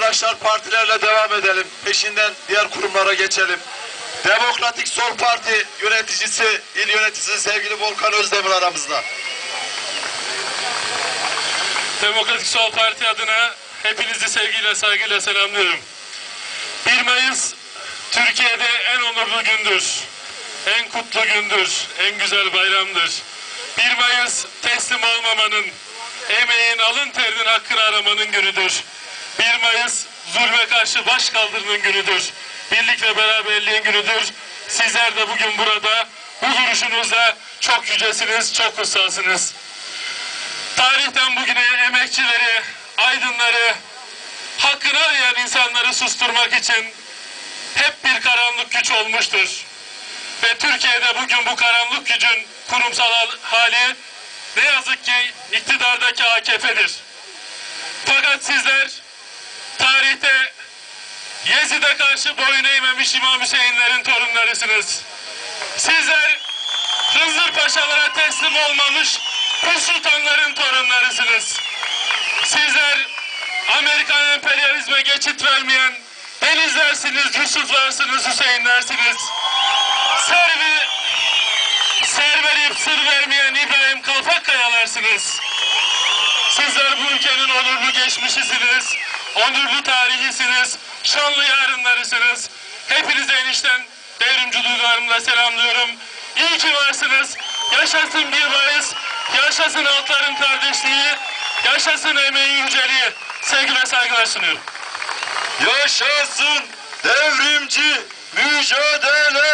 arkadaşlar partilerle devam edelim. Peşinden diğer kurumlara geçelim. Demokratik Sol Parti yöneticisi, il yöneticisi sevgili Volkan Özdemir aramızda. Demokratik Sol Parti adına hepinizi sevgiyle saygıyla selamlıyorum. 1 Mayıs Türkiye'de en onurlu gündür. En kutlu gündür. En güzel bayramdır. 1 Mayıs teslim olmamanın, emeğin, alın terinin hakkını aramanın günüdür. 1 Mayıs zulme karşı baş kaldırının günüdür. Birlik ve beraberliğin günüdür. Sizler de bugün burada bu duruşunuzda çok yücesiniz, çok kutsalsınız. Tarihten bugüne emekçileri, aydınları, hakkını arayan insanları susturmak için hep bir karanlık güç olmuştur. Ve Türkiye'de bugün bu karanlık gücün kurumsal hali ne yazık ki iktidardaki AKP'dir. Fakat sizler Yezid'e karşı boyun eğmemiş İmam Hüseyinlerin torunlarısınız. Sizler Hızır Paşalara teslim olmamış bu sultanların torunlarısınız. Sizler Amerikan emperyalizme geçit vermeyen Denizlersiniz, Yusuflarsınız, Hüseyinlersiniz. Servi, ser verip sır vermeyen İbrahim Kalfakkayalarsınız. Sizler bu ülkenin onurlu geçmişisiniz, onurlu tarihisiniz, şanlı yarınlarısınız. Hepinize enişten devrimci duygularımla selamlıyorum. İyi ki varsınız. Yaşasın bir Mayıs, yaşasın halkların kardeşliği, yaşasın emeğin yüceliği. Sevgi ve saygılar sunuyorum. Yaşasın devrimci mücadelemiz.